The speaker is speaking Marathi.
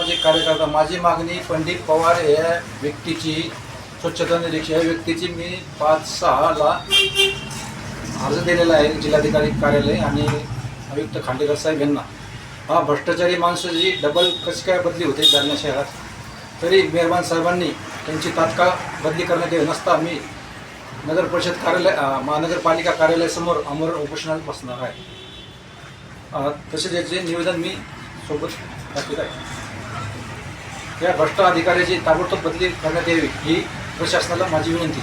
सामाजिक कार्यकर्ता माझी मागणी पंडित पवार या व्यक्तीची स्वच्छता निरीक्षक या व्यक्तीची मी पाच सहाला अर्ज दिलेला आहे जिल्हाधिकारी कार्यालय आणि आयुक्त खांडेकर साहेब यांना. हा भ्रष्टाचारी माणसाची डबल कशी काय बदली होते जालना शहरात? तरी मेहरबान साहेबांनी त्यांची तात्काळ बदली करण्यात येऊ नसता मी नगर परिषद कार्यालय महानगरपालिका कार्यालयासमोर अमर उपोषणात बसणार आहे. तसेच याचे निवेदन मी सोबत दाखवत आहे. या भ्रष्ट अधिकाऱ्याची ताबडतोब बदली करण्यात यावी ही प्रशासनाला माझी विनंती.